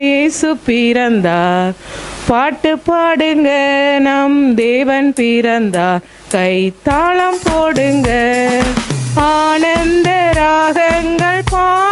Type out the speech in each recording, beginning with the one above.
இயேசு பிறந்தார். பாட்டு பாடுங்க நம் தேவன் பிறந்தார். கை தாளம் போடுங்க. ஆனந்த ராகங்கள் பா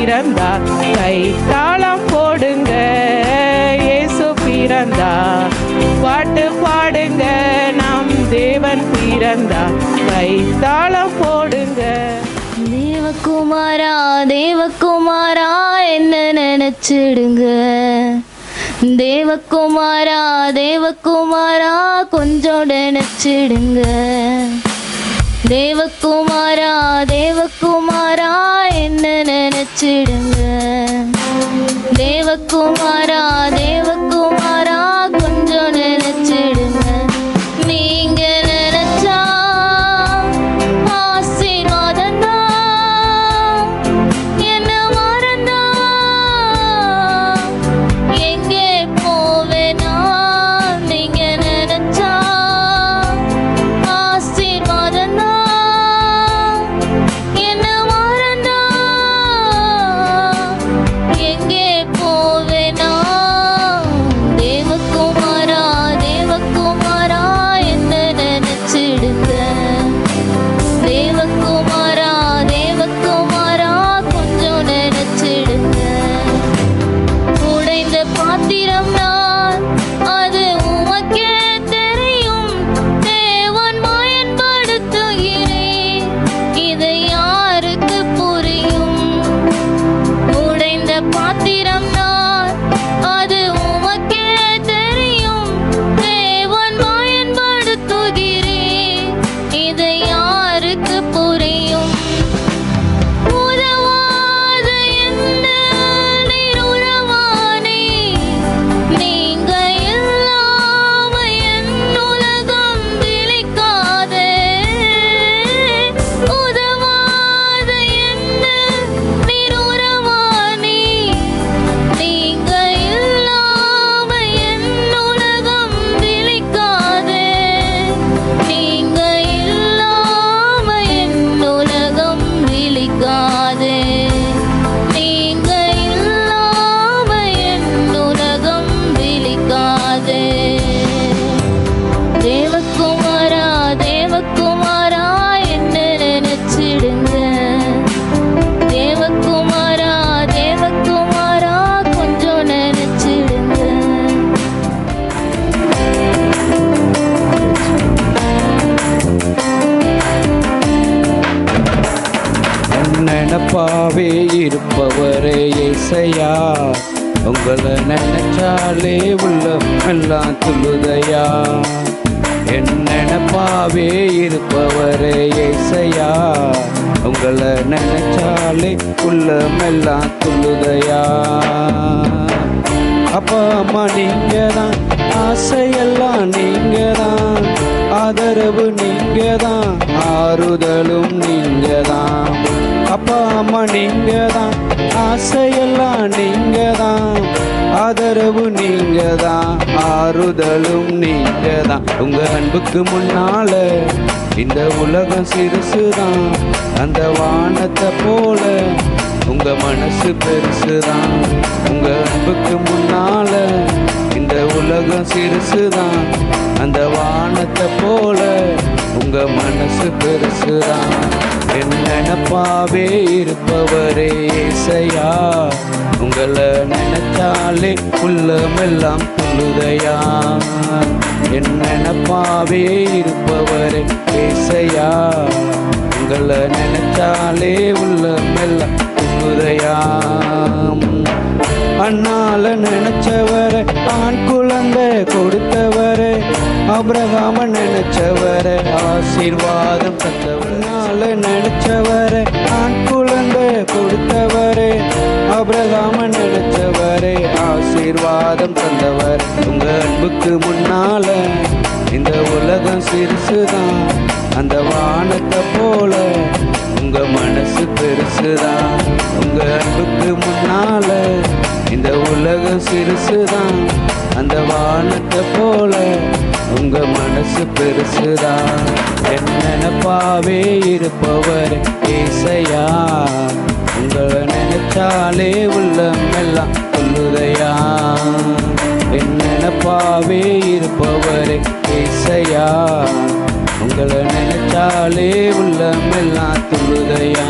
பிறந்தா கை தாளம் போடுங்க. இயேசு பிறந்தா பாட்டு பாடுங்க. நம் தேவன் பிறந்தா கை தாளம் போடுங்க. தேவகுமாரா தேவகுமாரா என்ன நினைச்சிடுங்க. தேவகுமாரா தேவகுமாரா கொஞ்சம் நினைச்சிடுங்க. தேவகுமாரா தேவகுமாரா என்ன நினைச்சிடுங்க? தேவகுமாரா தேவகுமாரா உம்முள்ளே உள்ளம் எல்லாம் துழுதையா என்னெனப்பாவே இருப்பவரே இசையா உங்களை நினைச்சாலே உள்ளம் எல்லாம் துழுதையா அப்பா அம்மா நீங்க தான் ஆசையெல்லாம் நீங்க தான் ஆதரவு நீங்க தான் ஆறுதலும் நீங்க தான் அப்பா அம்மா நீங்க தான் ஆசையெல்லாம் நீங்க தான் ஆதரவு நீங்க தான் ஆறுதலும் நீங்க தான் உங்க அன்புக்கு முன்னால இந்த உலகம் சிறுசுதான். அந்த வானத்தை போல உங்க மனசு பெருசுதான். உங்க அன்புக்கு முன்னால இந்த உலகம் சிறுசுதான். அந்த வானத்தை போல உங்க மனசு பெருசுதான். என் நினப்பாவே இருப்பவரே இசையா. உங்களை நினைச்சாலே உள்ளமெல்லாம் துள்ளுதையா என் நினப்பாவே இருப்பவரே இசையா. உங்களை நினைச்சாலே உள்ளமெல்லாம் துள்ளுதையாம் அண்ணால நினைச்சவரை ஆண் குழந்தை கொடுத்த அபிரகாம நினைச்சவர ஆசீர்வாதம் தந்தவனால நினைச்சவர ஆண் குழந்தை கொடுத்தவரே அபிரகாம நினைச்சவரே ஆசீர்வாதம் தந்தவர். உங்க அன்புக்கு முன்னால இந்த உலகம் சிறுசுதான் அந்த வானத்தை போல உங்க மனசு பெருசுதான். உங்க அன்புக்கு முன்னால இந்த உலகம் சிறுசுதான் அந்த வானத்தை போல உங்க மனசு பெருசுதான் என் நினப்பாவே இருப்பவர் ஏசையா? உங்களை நினைச்சாலே உள்ளம் எல்லாம் சொல்லுதையா? என் நினப்பாவே இருப்பவர் ஏசையா? உங்களை நினைச்சாலே உள்ளம் எல்லாம் துள்ளுதையா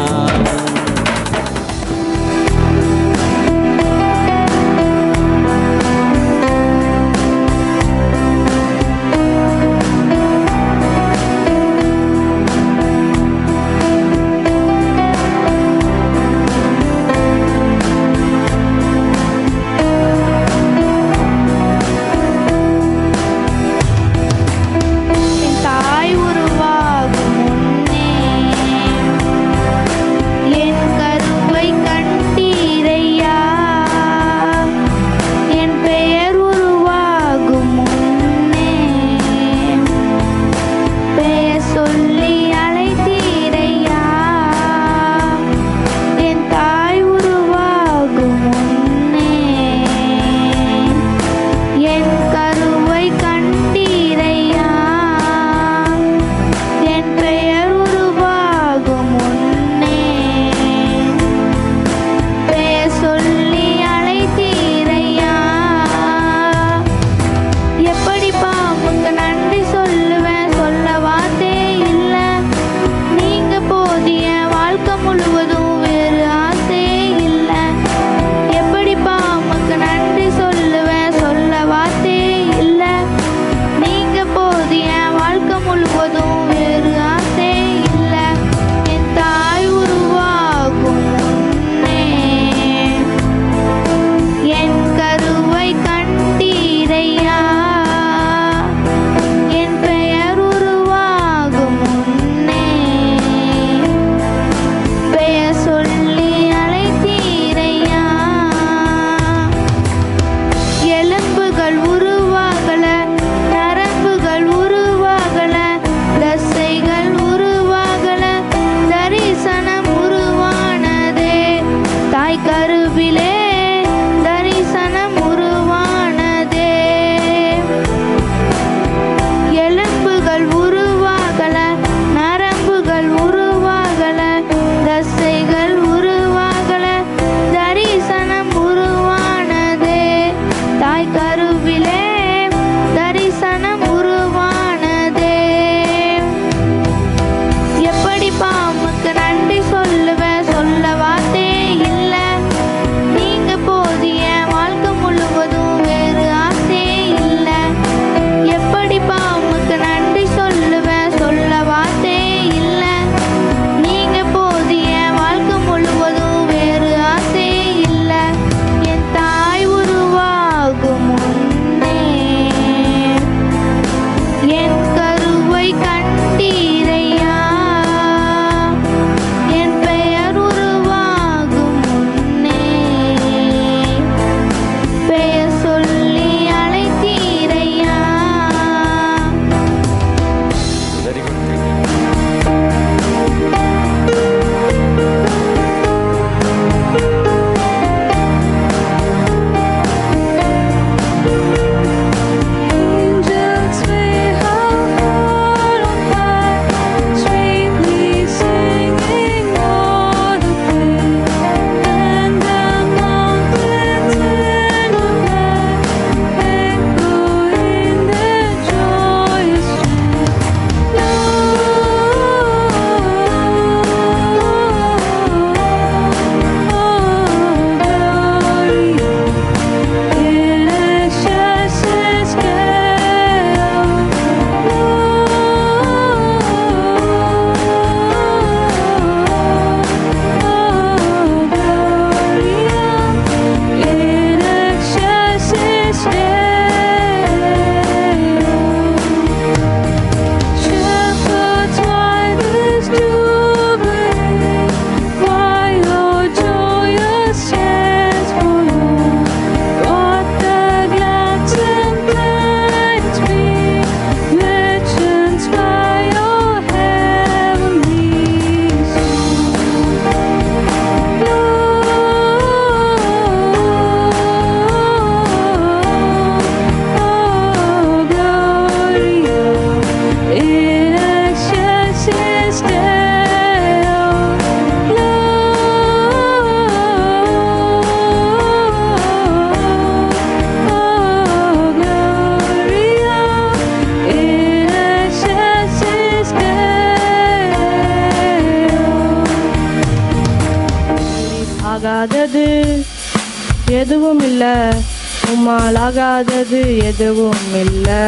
ஆகாதது எதுவும் இல்லை.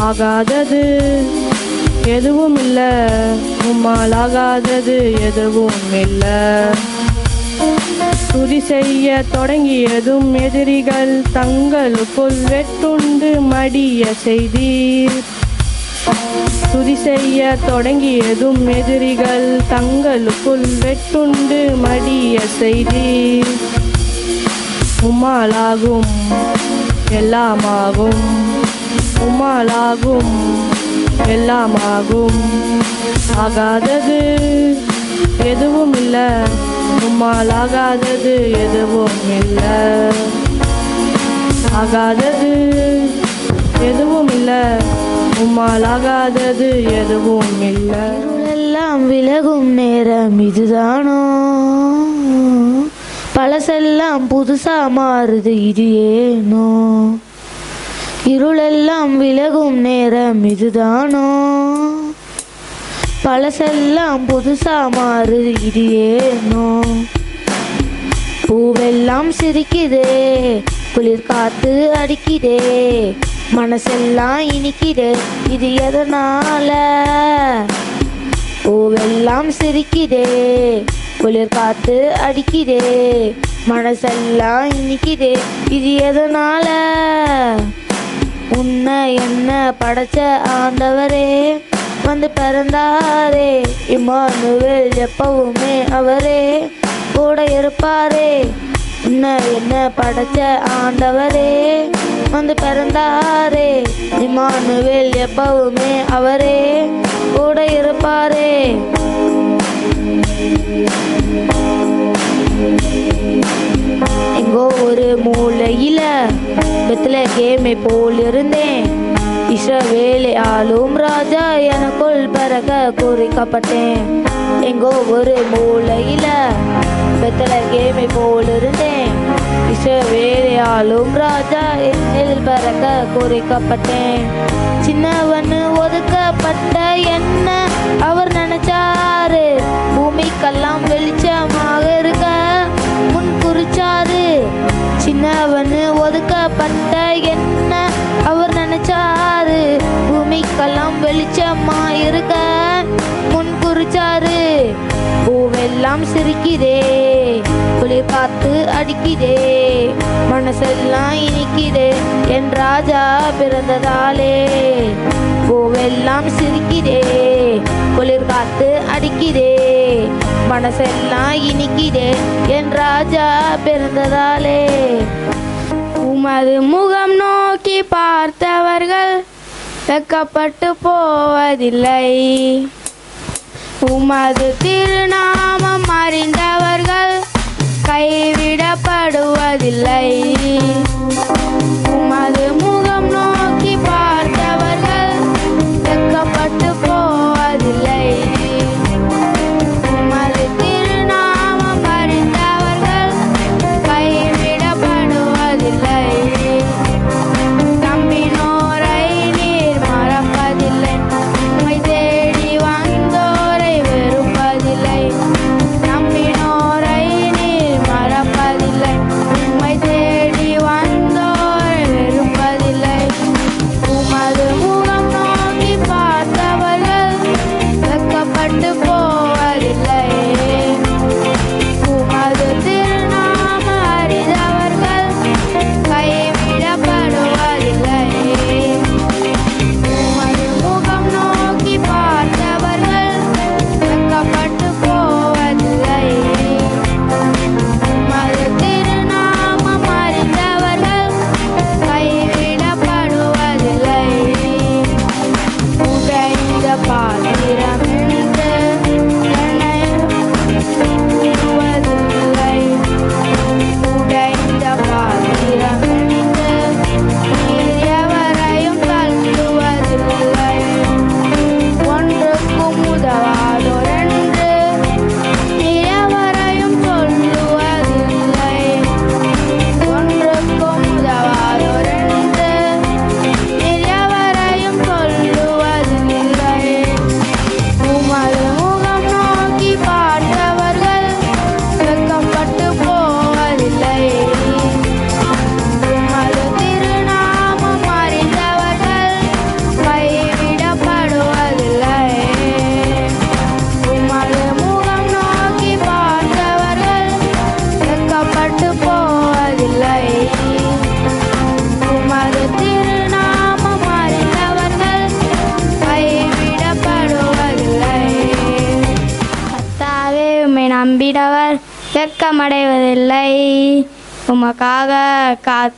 ஆகாதது எதுவும் இல்லை. உம்மால் ஆகாதது எதுவும் இல்லை. துதி செய்ய தொடங்கியதும் எதிரிகள் தங்களுக்குள் வெட்டுண்டு மடிய செய்தீர். துதி செய்ய தொடங்கியதும் எதிரிகள் தங்களுக்குள் வெட்டுண்டு மடிய செய்தீர். உம்மாலாகும் எல்லாமாகும். உம்மாலாகும் எல்லாமாகும். ஆகாதது எதுவும் இல்லை உம்மால் ஆகாதது எதுவும் இல்லை. ஆகாதது எதுவும் இல்லை உம்மால் ஆகாதது எதுவும் இல்லை. எல்லாம் விலகும் நேரம் இதுதானோ? பழசெல்லாம் புதுசா மாறுது இது ஏனோ? இருளெல்லாம் விலகும் நேரம் இதுதானோ? பழசெல்லாம் புதுசா மாறுது இது ஏனோ? பூவெல்லாம் சிரிக்குதே குளிர் காத்து அடிக்குதே மனசெல்லாம் இனிக்குதே இது எதனால? பூவெல்லாம் சிரிக்குதே குளிர் காத்து அடிக்குதே. மனசெல்லாம் இனிக்குதே. இது எதனால? உன்னை என்ன படைச்ச ஆண்டவரே? வந்து பிறந்தாரே. இம்மானுவேல் எப்பவுமே அவரே. கூட இருப்பாரே. உன்னை என்ன படைச்ச ஆண்டவரே? வந்து பிறந்தாரே. இம்மானுவேல் எப்பவுமே அவரே. கூட இருப்பாரே. எங்கோ ஒரு மூலையில பெத்துல கேமை போல் இருந்தேன் இஸ்ரவேலை ஆளும் ராஜா எனக்குள் பறக்க குறிக்கப்பட்டேன். எங்கோ ஒரு மூலையில பெத்தல கேமை போல் இருந்தேன் இஸ்ரவேலை ஆளும் ராஜா என்னில் பிறக்க குறிக்கப்பட்டேன். சின்னவன் ஒதுக்கப்பட்ட என்ன அவர் நினைச்சாரு? பூமிக்கெல்லாம் வெளிச்சமாக இருக்க முன் குறிச்சாரு. சின்னவனு ஒதுக்கப்பட்ட என்ன அவர் நினைச்சாரு. பூமிக்கெல்லாம் வெளிச்சமா இருக்க முன் குறிச்சாரு. பூவெல்லாம் சிரிக்குதே குளிர் காத்து அடிக்குதே மனசெல்லாம் இனிக்குதே. என் ராஜா பிறந்ததாலே பூவெல்லாம் சிரிக்கிறே குளிர் காத்து அடிக்குதே மனசெல்லாம் இனிக்குதே என் ராஜா பிறந்ததாலே. உமது முகம் நோக்கி பார்த்தவர்கள் வெக்கப்பட்டு போவதில்லை. உமது திருநாமம் அறிந்தவர்கள் கைவிடப்படுவதில்லை. உமது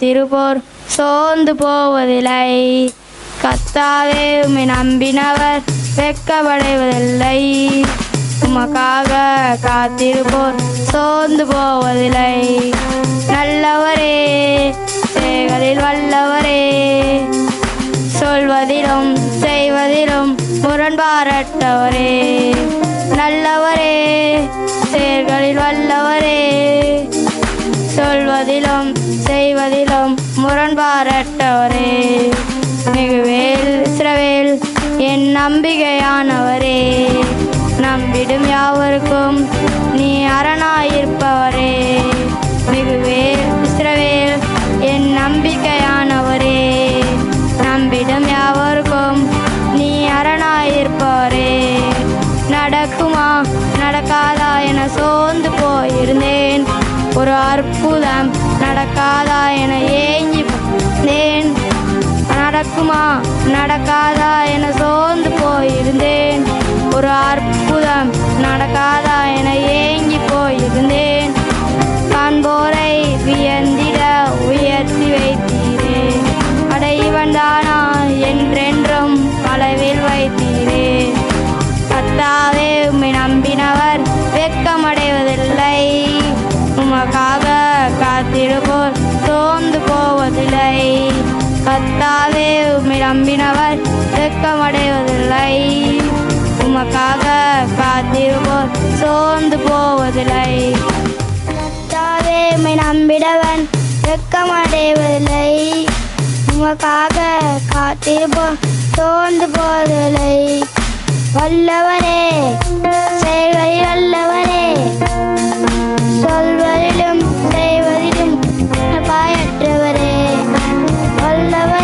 காத்திருப்போர் சோர்ந்து போவதில்லை. கத்தாவே உம்மை நம்பினவர் வெக்கமடைவதில்லை உமக்காக காத்திருப்போர் சோர்ந்து போவதில்லை. நல்லவரே சேகரில் வல்லவரே. சொல்வதிலும் செய்வதிலும் முரண்பாரற்றவரே. அன்பாரட்டவரே மிகுவேல் இஸ்ரவேல் என் நம்பிக்கையானவரே. நம்பிடும் யாவருக்கும் நடக்குமா? நடக்காதா என சோர்ந்து போயிருந்தேன். ஒரு அற்புதம் நடக்காதா என ஏங்கி சோர்ந்து போவதில்லை. தாவேமை நம்பிடவன் வெக்கமடைவதில்லை உமக்காக காத்திருப்போம் சோர்ந்து போவதில்லை. வல்லவரே செய்வதில் வல்லவரே. சொல்வதிலும் செய்வதிலும் பாயற்றவரே. வல்லவரே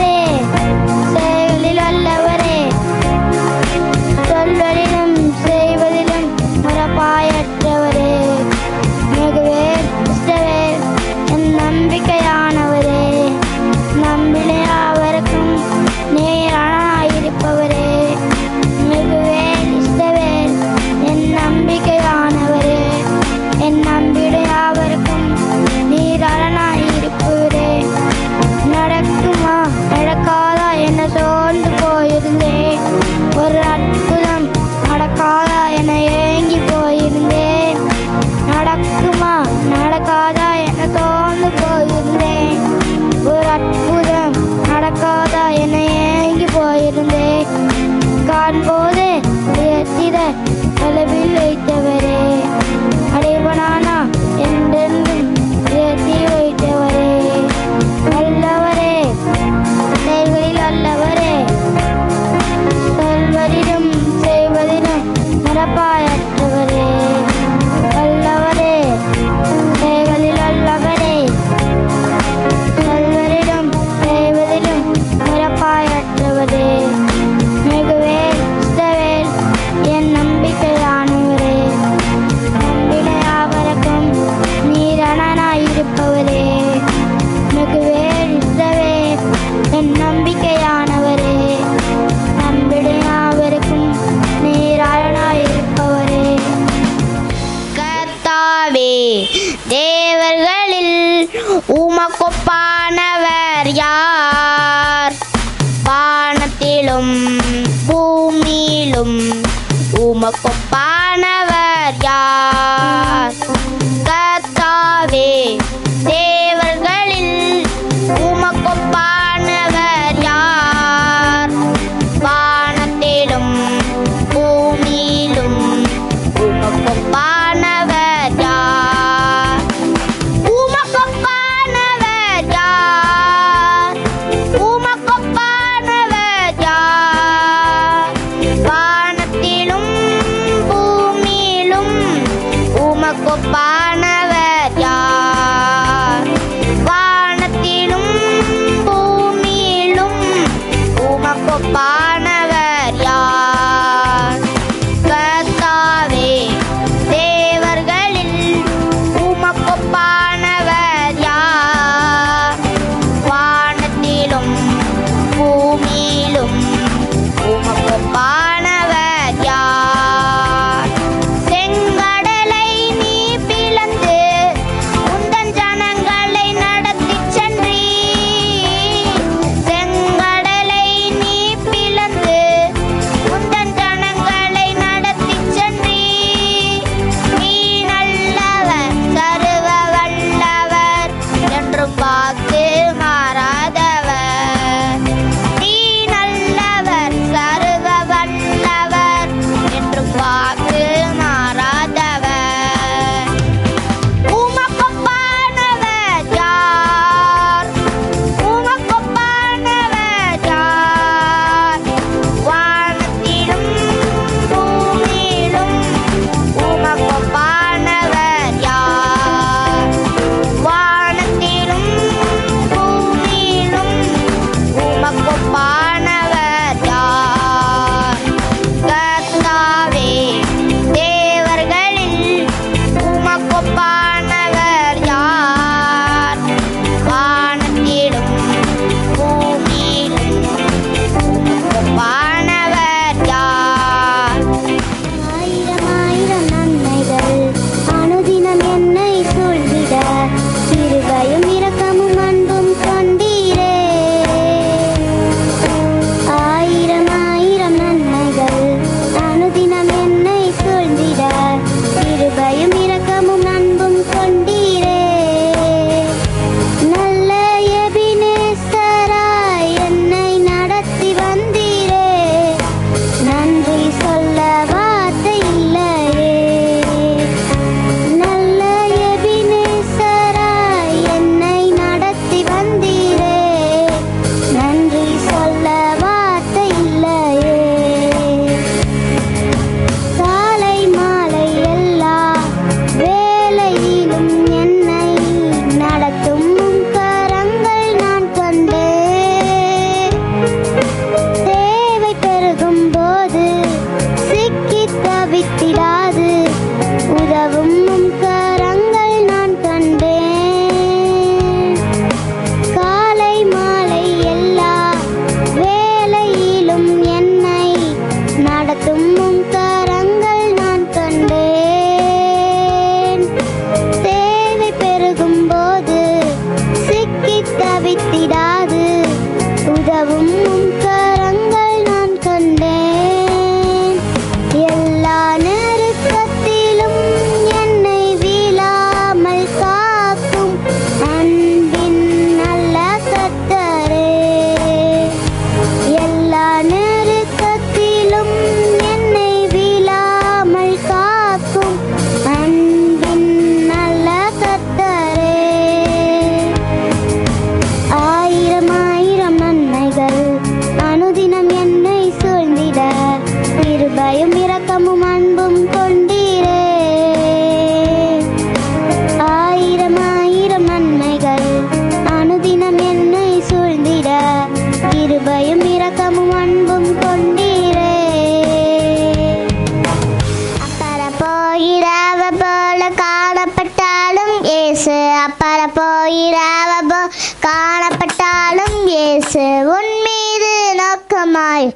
போ காணப்பட்டாலும் இயேசு உன் மீது நோக்கமாய்.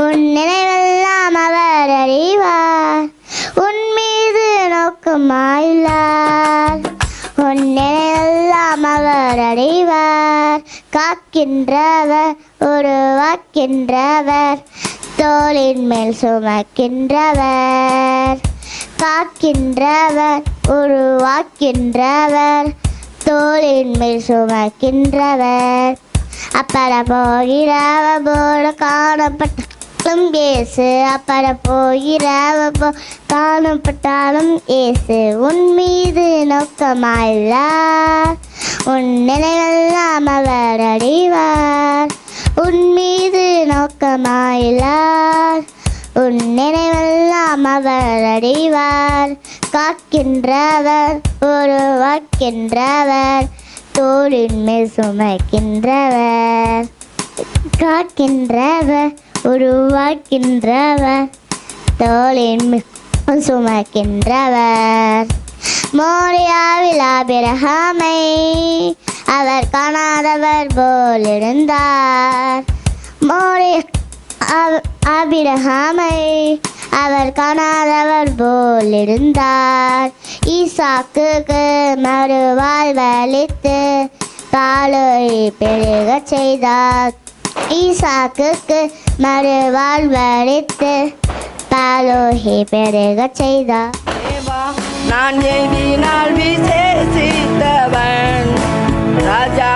உன் நினைவெல்லாம் அவர் அறிவார். உன் மீது நோக்கமாயுள்ளார் உன் நினைவெல்லாம் அவர் அறிவார். காக்கின்றவர் உருவாக்கின்றவர். தோளின் மேல் சுமக்கின்றவர். காக்கின்றவர் உருவாக்கின்றவர் தோளின் மேல் சுமக்கின்றவர். அப்பற போகிறவ போல காணப்பட்டாலும் ஏசு அப்பற போகிறவ போ காணப்பட்டாலும் ஏசு உன் மீது நோக்கமாயுள்ளார் உன் நினைவெல்லாம் அவர் அடைவார். உன் மீது நோக்கமாயுள்ளார் உன் நினைவெல்லாம் அவர் அடைவார். காக்கின்றவர் உருவாக்கின்றவர் தோளின் மேல் சுமக்கின்றவர். காக்கின்றவர் உருவாக்கின்றவர் தோளின் சுமக்கின்றவர். மோரியாவில் ஆபிரகாமை அவர் காணாதவர் போல் இருந்தார். மோரிய அபிரஹாமை அவர் காணாதவர் போல் இருந்தார் ஈசாக்குக்கு மறுவாழ்வளித்து காலை பெருகச் செய்தார். ஈசாக்குக்கு மறுவாழ்வளித்து பாலோகி பெருகச் செய்தார். நான் எதினால் விசேஷித்தவன். ராஜா